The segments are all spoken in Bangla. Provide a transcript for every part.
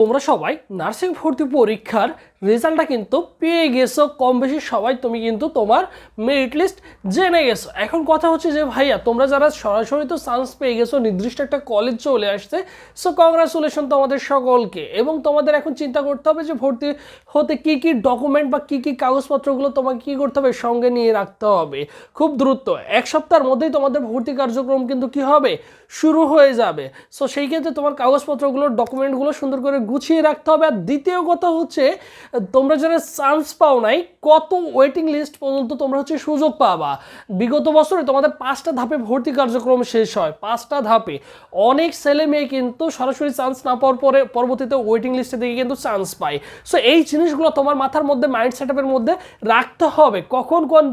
তোমরা সবাই নার্সিং ভর্তি পরীক্ষার রেজাল্টটা কিন্তু পেয়ে গেছো, কম বেশি সবাই তুমি কিন্তু তোমার মেরিট লিস্ট জেনে গেছো। এখন কথা হচ্ছে যে, ভাইয়া, তোমরা যারা সরাসরি তো চান্স পেয়ে গেছো, নির্দিষ্ট একটা কলেজ চলে আসছে সো কংগ্রাচুলেশন তোমাদের সকলকে। এবং তোমাদের এখন চিন্তা করতে হবে যে, ভর্তি হতে কি কি ডকুমেন্ট বা কি কি কাগজপত্রগুলো তোমাকে কি করতে হবে, সঙ্গে নিয়ে রাখতে হবে। খুব দ্রুত, এক সপ্তাহের মধ্যেই তোমাদের ভর্তি কার্যক্রম কিন্তু কি হবে? শুরু হয়ে যাবে। সো সেই ক্ষেত্রে তোমার কাগজপত্রগুলো ডকুমেন্টগুলো সুন্দর করে গুছিয়ে রাখতে হবে। আর দ্বিতীয় কথা হচ্ছে তোমরা যারা চান্স পাও নাই, কত ওয়েটিং লিস্ট পর্যন্ত তোমরা হচ্ছে সুযোগ পাবা? বিগত বছরে তোমাদের পাঁচটা ধাপে ভর্তি কার্যক্রম শেষ হয়, পাঁচটা ধাপে। অনেক ছেলে মেয়ে কিন্তু সরাসরি চান্স না পাওয়ার পরে পরবর্তীতে ওয়েটিং লিস্টে দিকে কিন্তু চান্স পায়। সো এই জিনিসগুলো তোমার মাথার মধ্যে মাইন্ড সেটআপের মধ্যে রাখতে হবে। কখন কোন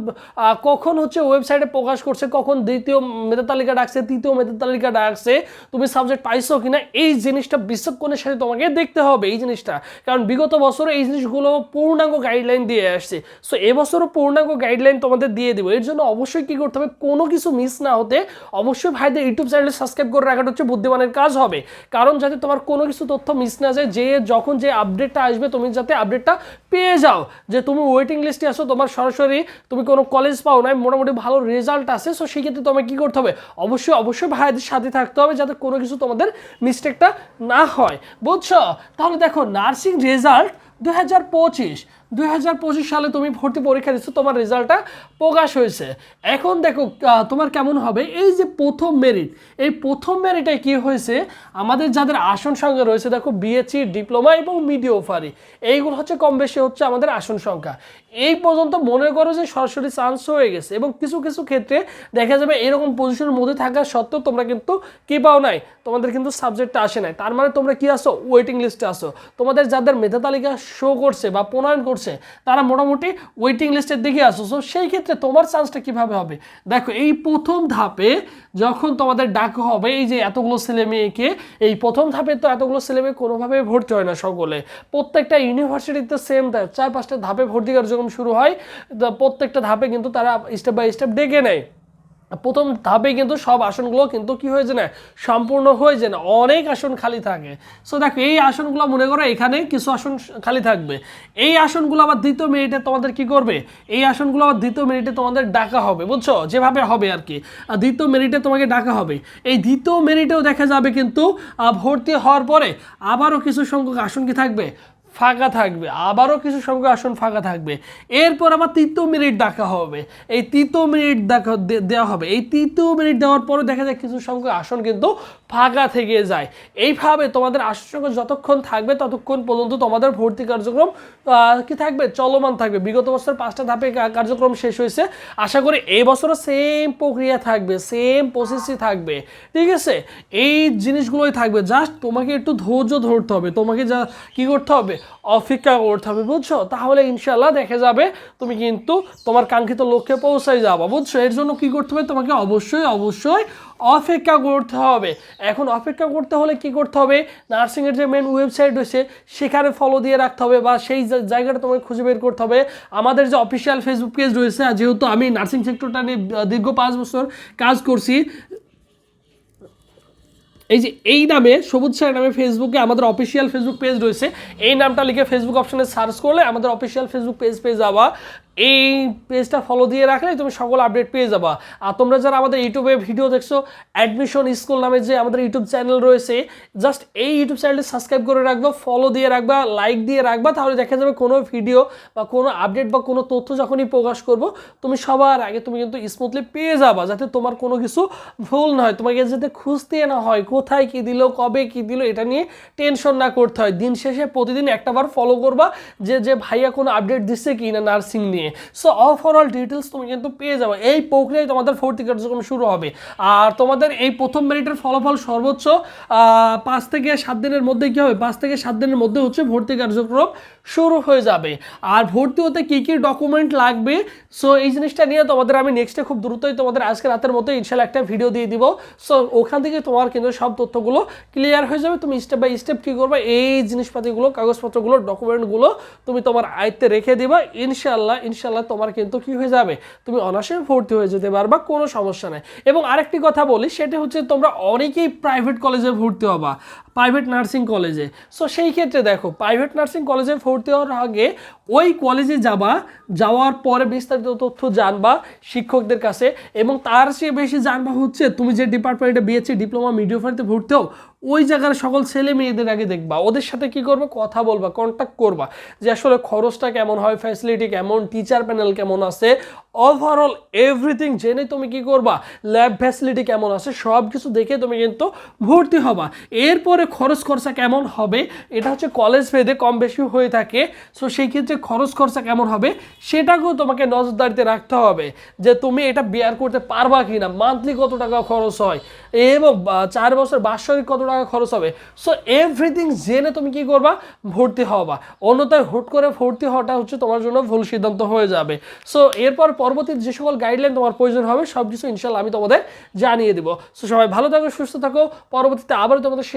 কখন হচ্ছে ওয়েবসাইটে প্রকাশ করছে, কখন দ্বিতীয় মেধা তালিকা ডাকছে, তৃতীয় মেধা তালিকা ডাকছে, তুমি সাবজেক্ট পাইছো কিনা, এই জিনিসটা বিশ্বক্ষণের সাথে তোমাকে দেখতে হবে, এই জিনিসটা। কারণ বিগত বছরে এই জিনিসগুলো পূর্ণাঙ্গ গাইডলাইন দিয়ে আসছে। সো এবছরও পূর্ণাঙ্গ গাইডলাইন তোমাদের দিয়ে দেবো। এর জন্য অবশ্যই কী করতে হবে? কোনো কিছু মিস না হতে অবশ্যই ভাইদের ইউটিউব চ্যানেলে সাবস্ক্রাইব করে রাখাটা হচ্ছে বুদ্ধিমানের কাজ হবে। কারণ যাতে তোমার কোনো কিছু তথ্য মিস না যায়, যে যখন যে আপডেটটা আসবে, তুমি যাতে আপডেটটা পেয়ে যাও। যে তুমি ওয়েটিং লিস্টে আসো তোমার সরাসরি তুমি কোনো কলেজ পাও নাই, মোটামুটি ভালো রেজাল্ট আছে সো সেক্ষেত্রে তোমাকে কী করতে হবে? অবশ্যই অবশ্যই ভাইদের সাথে থাকতে হবে যাতে কোনো কিছু তোমাদের মিস্টেকটা না হয়। বুঝছ? তাহলে দেখো নার্সিং রেজাল্ট দু হাজার পঁচিশ দুই হাজার পঁচিশ সালে তুমি ভর্তি পরীক্ষা দিচ্ছ তোমার রেজাল্টটা প্রকাশ হয়েছে। এখন দেখো তোমার কেমন হবে? এই যে প্রথম মেরিট এই প্রথম মেরিটে কি হয়েছে? আমাদের যাদের আসন সংখ্যা রয়েছে, দেখো বিএসসি ডিপ্লোমা এবং মিডিও অফারি এইগুলো হচ্ছে কম বেশি হচ্ছে আমাদের আসন সংখ্যা। এই পর্যন্ত মনে করো যে সরাসরি চান্স হয়ে গেছে এবং কিছু কিছু ক্ষেত্রে দেখা যাবে এরকম পজিশনের মধ্যে থাকা সত্ত্বেও তোমরা কিন্তু কি পাও নাই, তোমাদের কিন্তু সাবজেক্টটা আসে নাই। তার মানে তোমরা কি আসো ওয়েটিং লিস্টে আসো তোমাদের যাদের মেধা তালিকা শো করছে বা প্রণয়ন করছে তারা মোটামুটি ওয়েটিং লিস্টের দিকে আসো সো সেই ক্ষেত্রে তোমার চান্সটা কীভাবে হবে? দেখো, এই প্রথম ধাপে যখন তোমাদের ডাক হবে, এই যে এতগুলো ছেলে মেয়েকে, এই প্রথম ধাপে তো এতগুলো ছেলে মেয়ে কোনোভাবে ভর্তি হয় না সকলে। প্রত্যেকটা ইউনিভার্সিটিতে সেম চার, পাঁচটা ধাপে ভর্তি কার্যক্রম শুরু হয়। প্রত্যেকটা ধাপে কিন্তু তারা স্টেপ বাই স্টেপ ডেকে নেয়। প্রথম ধাপে কিন্তু সব আসনগুলো কিন্তু কি হয়ে যায় না, সম্পূর্ণ হয়ে যায় না, অনেক আসন খালি থাকে। সো দেখো, এই আসনগুলো মনে করো এখানে কিছু আসন খালি থাকবে। এই আসনগুলো আবার দ্বিতীয় মিনিটে তোমাদের কি করবে? এই আসনগুলো আবার দ্বিতীয় মিনিটে তোমাদের ডাকা হবে, বুঝছ? যেভাবে হবে আর কি। দ্বিতীয় মিনিটে তোমাকে ডাকা হবে। এই দ্বিতীয় মিনিটেও দেখা যাবে কিন্তু ভর্তি হওয়ার পরে আবারও কিছু সংখ্যক আসন কি থাকবে? ফাঁকা থাকবে, আবারও কিছু সংখ্যক আসন ফাঁকা থাকবে। এরপর আবার তৃতীয় মিনিট ডাকা হবে। এই তৃতীয় মিনিট দেখা দেওয়া হবে। এই তৃতীয় মিনিট দেওয়ার পরে দেখা যায় কিছু সংখ্যক আসন কিন্তু ফাঁকা থেকে যায়। এইভাবে তোমাদের আসন সংখ্যা যতক্ষণ থাকবে ততক্ষণ পর্যন্ত তোমাদের ভর্তি কার্যক্রম কি থাকবে? চলমান থাকবে। বিগত বছর পাঁচটা ধাপে কার্যক্রম শেষ হয়েছে। আশা করি এই বছরও সেম প্রক্রিয়া থাকবে সেম প্রসেসই থাকবে। ঠিক আছে? এই জিনিসগুলোই থাকবে। জাস্ট তোমাকে একটু ধৈর্য ধরতে হবে। তোমাকে যা, কী করতে হবে? অপেক্ষা করতে হবে বুঝছ? তাহলে ইনশাল্লাহ দেখা যাবে তুমি কিন্তু তোমার কাঙ্ক্ষিত লক্ষ্যে পৌঁছাই যাবা, বুঝছ? এর জন্য কি করতে হবে? তোমাকে অবশ্যই অবশ্যই অপেক্ষা করতে হবে। এখন অপেক্ষা করতে হলে কি করতে হবে? নার্সিংয়ের যে মেন ওয়েবসাইট রয়েছে, সেখানে ফলো দিয়ে রাখতে হবে বা সেই জায়গাটা তোমাকে খুঁজে বের করতে হবে। আমাদের যে অফিসিয়াল ফেসবুক পেজ রয়েছে, যেহেতু আমি নার্সিং সেক্টরটা নিয়ে দীর্ঘ পাঁচ বছর কাজ করছি এই যে এই নামে, সবুজ স্যার নামে ফেসবুকে আমাদের অফিসিয়াল ফেসবুক পেজ রয়েছে। এই নামটা লিখে ফেসবুক অপশানে সার্চ করলে আমাদের অফিসিয়াল ফেসবুক পেজ পেয়ে যাবা। এই পেজটা ফলো দিয়ে রাখলে তুমি সকল আপডেট পেয়ে যাবা। আর তোমরা যারা আমাদের ইউটিউবে ভিডিও দেখছ অ্যাডমিশন স্কুল নামে যে আমাদের ইউটিউব চ্যানেল রয়েছে জাস্ট এই ইউটিউব চ্যানেলটি সাবস্ক্রাইব করে রাখবা ফলো দিয়ে রাখবা লাইক দিয়ে রাখবা, তাহলে দেখা যাবে কোনো ভিডিও বা কোনো আপডেট বা কোনো তথ্য যখনই প্রকাশ করব, তুমি সবার আগে তুমি কিন্তু স্মুথলি পেয়ে যাবা, যাতে তোমার কোনো কিছু ভুল না হয়। তোমাকে যাতে খুঁজতে না হয়, কোথায় কি দিল, কবে কি দিল, এটা নিয়ে টেনশন না করতে হয়। দিন শেষে প্রতিদিন একটাবার ফলো করবা, যে যে ভাইয়া কোনো আপডেট দিচ্ছে কি না নার্সিং নিয়ে। সো ওভারঅল ডিটেলস তুমি কিন্তু পেয়ে যাবে। এই প্রক্রিয়ায় তোমাদের ভর্তি কার্যক্রম শুরু হবে। আর তোমাদের এই প্রথম মেরিটের ফলাফল সর্বোচ্চ পাঁচ থেকে সাত দিনের মধ্যে কি হবে? পাঁচ থেকে সাত দিনের মধ্যে হচ্ছে ভর্তি কার্যক্রম শুরু হয়ে যাবে। আর ভর্তি হতে কী কী ডকুমেন্ট লাগবে? সো এই জিনিসটা নিয়ে তোমাদের আমি নেক্সটে খুব দ্রুতই তোমাদের আজকে রাতের মধ্যে ইনশাল্লাহ একটা ভিডিও দিয়ে দিব। সো ওখান থেকে তোমার কিন্তু সব তথ্যগুলো ক্লিয়ার হয়ে যাবে। তুমি স্টেপ বাই স্টেপ কী করবে? এই জিনিসপাতিগুলো, কাগজপত্রগুলো ডকুমেন্টগুলো তুমি তোমার আয়ত্তে রেখে দিবা। ইনশাল্লাহ ইনশাল্লাহ তোমার কিন্তু কি হয়ে যাবে? তুমি অনার্সে ভর্তি হয়ে যেতে পারবা, কোনো সমস্যা নাই। এবং আরেকটি কথা বলি, সেটা হচ্ছে তোমরা অনেকেই প্রাইভেট কলেজে ভর্তি হবা। প্রাইভেট নার্সিং কলেজে সো সেই ক্ষেত্রে দেখো প্রাইভেট নার্সিং কলেজে ভর্তি হওয়ার আগে ওই কলেজে যাবা, যাওয়ার পরে বিস্তারিত তথ্য জানবা শিক্ষকদের কাছে এবং তার চেয়ে বেশি জানবা হচ্ছে তুমি যে ডিপার্টমেন্টে বিএসসি ডিপ্লোমা মিডিওফারিতে ভর্তি হও, ওই জায়গার সকল ছেলে মেয়েদের আগে দেখবা। ওদের সাথে কি করবে? কথা বলবা কন্ট্যাক্ট করবা যে আসলে খরচটা কেমন হয় ফ্যাসিলিটি কেমন টিচার প্যানেল কেমন আছে ওভারঅল এভরিথিং জেনে তুমি কি করবা? ল্যাব ফ্যাসিলিটি কেমন আছে? সব কিছু দেখে তুমি কিন্তু ভর্তি হবা। এরপরে খরচ খরচা কেমন হবে? এটা হচ্ছে কলেজ ভেদে কম বেশি হয়ে থাকে। সো সেই ক্ষেত্রে খরচ খরচা কেমন হবে? সেটাকেও তোমাকে নজরদারিতে রাখতে হবে যে তুমি এটা বিয়ার করতে পারবা কি না মান্থলি কত টাকা খরচ হয়? এবং চার বছর বাৎসরিক কত টাকা খরচ হবে? সো এভরিথিং জেনে তুমি কি করবা? ভর্তি হবা। অন্যথায় হুট করে ভর্তি হওয়াটা হচ্ছে তোমার জন্য ভুল সিদ্ধান্ত হয়ে যাবে। সো এরপর পরবর্তী যে সকল গাইডলাইন তোমার প্রয়োজন হবে সব কিছু ইনশাল্লাহ আমি তোমাদের জানিয়ে দেবো। সো সবাই ভালো থাকো, সুস্থ থাকো। পরবর্তীতে আবার তোমাদের